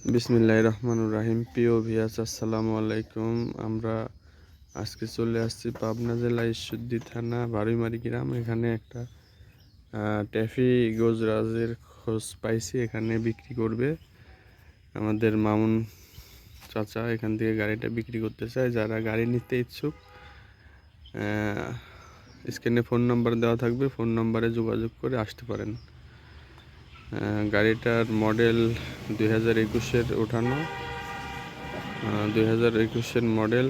বিসমিল্লাহ রহমানুর রাহিম। প্রিয় ভিয়াস আসসালামু আলাইকুম। আমরা আজকে চলে আসছি পাবনা জেলা ঈশ্বরদী থানা, বারুইমারি গ্রাম। এখানে একটা ট্যাফি গোজরাজের খোঁজ পাইছি, এখানে বিক্রি করবে। আমাদের মামুন চাচা এখান থেকে গাড়িটা বিক্রি করতে চায়, যারা গাড়ি নিতে ইচ্ছুক স্ক্রিনে ফোন নাম্বার দেওয়া থাকবে, ফোন নাম্বারে যোগাযোগ করে আসতে পারেন। গাড়িটার মডেল দুই হাজার একুশের ওঠানো। দুই হাজার একুশের মডেল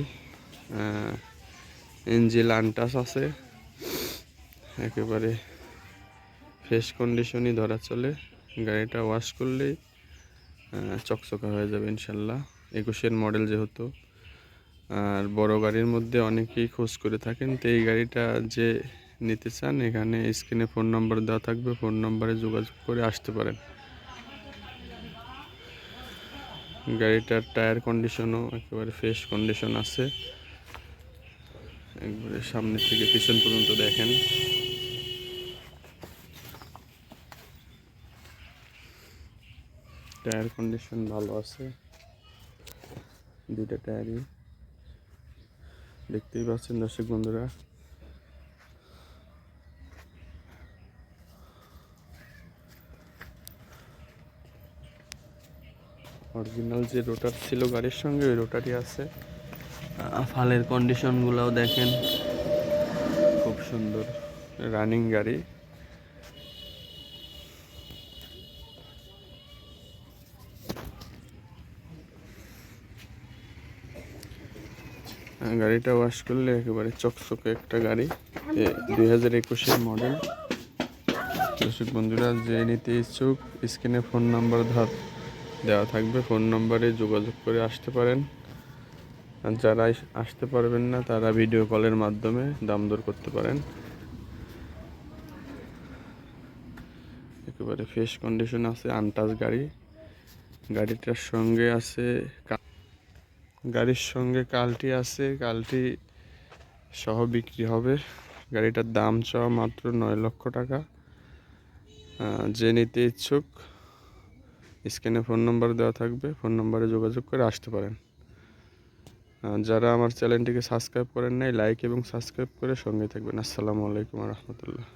ইঞ্জিল আনটাস আছে। একেবারে ফ্রেশ কন্ডিশনই ধরা চলে। গাড়িটা ওয়াশ করলেই চকচকা হয়ে যাবে ইনশাল্লাহ। একুশের মডেল যেহেতু, আর বড় গাড়ির মধ্যে অনেকেই খোঁজ করে থাকেন, তো এই গাড়িটা যে নিতে চান, এখানে স্ক্রিনে ফোন নাম্বার দেওয়া থাকবে ফোন নাম্বারে যোগাযোগ করে আসতে পারেন। গাড়িটার টায়ার কন্ডিশনও একেবারে ফ্রেশ কন্ডিশন আছে। একবারে সামনে থেকে পিছন পর্যন্ত দেখেন। টায়ার কন্ডিশন ভালো আছে। দুইটা টায়ারই দেখতেই পাচ্ছেন দর্শক বন্ধুরা অরিজিনাল যে রোটার ছিল গাড়ির সঙ্গে ওই রোটারই আছে। ফালের কন্ডিশনগুলোও দেখেন। খুব সুন্দর রানিং গাড়ি। গাড়িটা ওয়াশ করলে একেবারে চকচকে একটা গাড়ি। দুই হাজার একুশের মডেল দর্শক বন্ধুরা যে নিতে ইচ্ছুক স্ক্রিনে ফোন নাম্বার ধর দেওয়া থাকবে। ফোন নম্বরে যোগাযোগ করে আসতে পারেন। আর যারা আসতে পারবেন না, তারা ভিডিও কলের মাধ্যমে দাম দর করতে পারেন। একেবারে ফ্রেশ কন্ডিশন আছে আনটাচ গাড়ি। গাড়িটার সঙ্গে আছে গাড়ির সঙ্গে কালটি আছে। কালটি সহ বিক্রি হবে। গাড়িটার দাম চাওয়া মাত্র নয় লক্ষ টাকা। যে নিতে ইচ্ছুক স্ক্রিনে ফোন নম্বর দেওয়া থাকবে, ফোন নম্বরে যোগাযোগ করে আসতে পারেন। যারা আমার চ্যানেলটিকে সাবস্ক্রাইব করেন নাই, লাইক এবং সাবস্ক্রাইব করে সঙ্গে থাকবেন। আসসালামু আলাইকুম রহমতুল্লাহ।